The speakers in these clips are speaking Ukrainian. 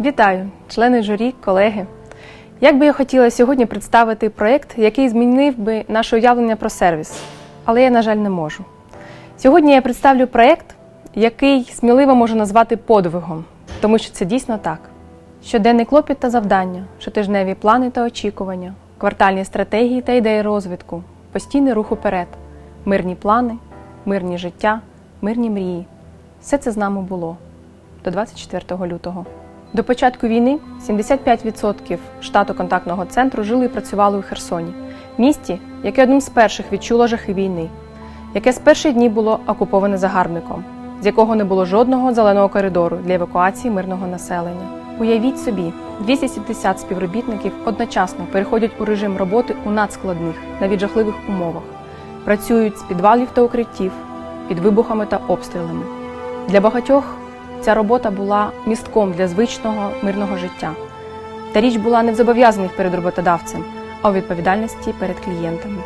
Вітаю, члени журі, колеги. Як би я хотіла сьогодні представити проєкт, який змінив би наше уявлення про сервіс, але я, на жаль, не можу. Сьогодні я представлю проєкт, який сміливо можу назвати подвигом, тому що це дійсно так. Щоденний клопіт та завдання, щотижневі плани та очікування, квартальні стратегії та ідеї розвитку, постійний рух уперед, мирні плани, мирні життя, мирні мрії. Все це з нами було до 24 лютого. До початку війни 75% штату контактного центру жили і працювали у Херсоні, місті, яке одним з перших відчуло жахи війни, яке з перших днів було окуповане загарбником, з якого не було жодного зеленого коридору для евакуації мирного населення. Уявіть собі, 270 співробітників одночасно переходять у режим роботи у надскладних, навіть жахливих умовах, працюють з підвалів та укриттів, під вибухами та обстрілами. Для багатьох ця робота була містком для звичного мирного життя. Та річ була не в зобов'язаних перед роботодавцем, а у відповідальності перед клієнтами.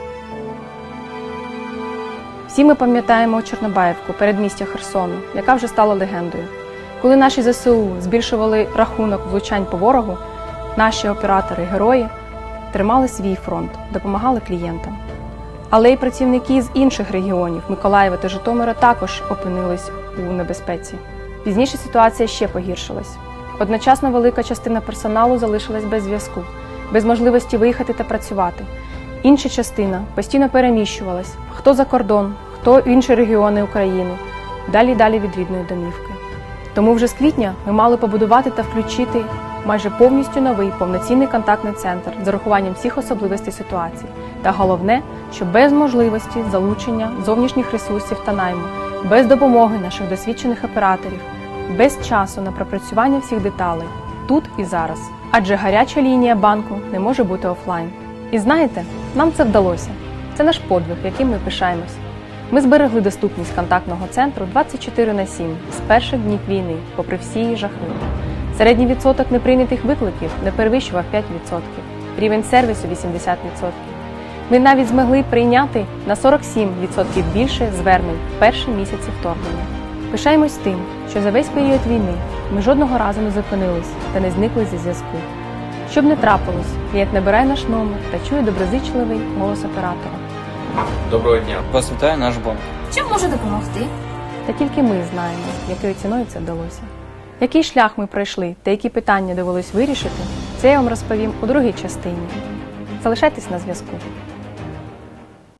Всі ми пам'ятаємо Чорнобаївку, передмістя Херсону, яка вже стала легендою. Коли наші ЗСУ збільшували рахунок влучань по ворогу, наші оператори-герої тримали свій фронт, допомагали клієнтам. Але й працівники з інших регіонів Миколаєва та Житомира також опинились у небезпеці. Пізніше ситуація ще погіршилась. Одночасно велика частина персоналу залишилась без зв'язку, без можливості виїхати та працювати. Інша частина постійно переміщувалась хто за кордон, хто в інші регіони України, далі далі від рідної домівки. Тому вже з квітня ми мали побудувати та включити майже повністю новий повноцінний контактний центр з урахуванням всіх особливостей ситуації. Та головне, що без можливості залучення зовнішніх ресурсів та найму, без допомоги наших досвідчених операторів, без часу на пропрацювання всіх деталей тут і зараз. Адже гаряча лінія банку не може бути офлайн. І знаєте, нам це вдалося. Це наш подвиг, яким ми пишаємось. Ми зберегли доступність контактного центру 24 на 7 з перших днів війни, попри всі її жахи. Середній відсоток неприйнятих викликів не перевищував 5%, рівень сервісу 80%. Ми навіть змогли прийняти на 47% більше звернень в перші місяці вторгнення. Пишаємось тим, що за весь період війни ми жодного разу не зупинились та не зникли зі зв'язку. Щоб не трапилось, клієнт набирає наш номер та чує доброзичливий голос оператора. Доброго дня. Вас вітає наш банк. Чим можу допомогти? Та тільки ми знаємо, якою ціною це вдалося. Який шлях ми пройшли та які питання довелось вирішити, це я вам розповім у другій частині. Залишайтесь на зв'язку.